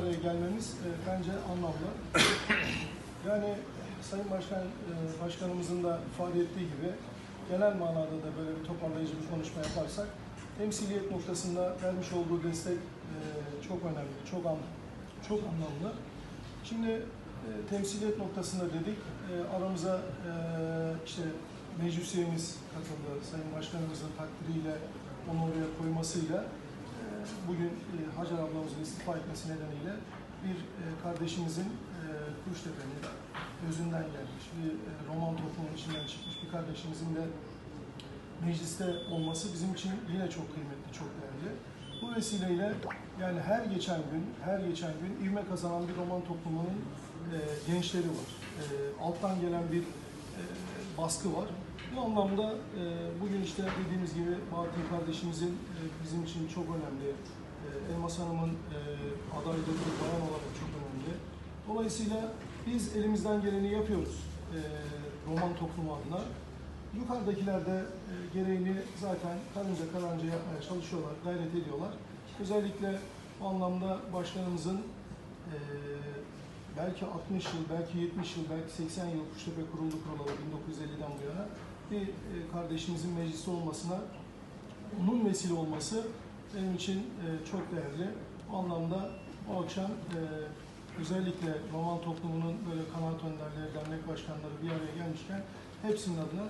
araya gelmemiz e, bence anlamlı. Yani Sayın Başkan e, Başkanımızın da ifade ettiği gibi genel manada da böyle bir toparlayıcı bir konuşma yaparsak temsiliyet noktasında vermiş olduğu destek e, çok önemli, çok an, çok anlamlı. Şimdi e, temsiliyet noktasında dedik. E, aramıza e, işte meclis katıldı. Sayın Başkanımızın takdiriyle onu oraya koymasıyla bugün e, Hacer ablamızın istifa etmesi nedeniyle bir e, kardeşimizin e, Kuştepe'nin özünden gelmiş, bir roman toplumunun içinden çıkmış bir kardeşimizin de mecliste olması bizim için yine çok kıymetli, çok değerli. Bu vesileyle yani her geçen gün, her geçen gün ivme kazanan bir roman toplumunun e, gençleri var. E, alttan gelen bir baskı var. Bu anlamda e, bugün işte dediğimiz gibi Bahattin kardeşimizin e, bizim için çok önemli. E, Elmas Hanım'ın e, adaylığı bayan olarak çok önemli. Dolayısıyla biz elimizden geleni yapıyoruz e, roman toplumu adına. Yukarıdakiler de e, gereğini zaten karınca karınca yapmaya çalışıyorlar, gayret ediyorlar. Özellikle bu anlamda başkanımızın e, belki 60 yıl, belki 70 yıl, belki 80 yıl Kuştepe kuruldu kurulalı 1950'den bu yana bir e, kardeşimizin meclisi olmasına, onun vesile olması benim için e, çok değerli. Bu anlamda bu akşam e, özellikle roman toplumunun böyle kanaat önderleri, dernek başkanları bir araya gelmişken hepsinin adına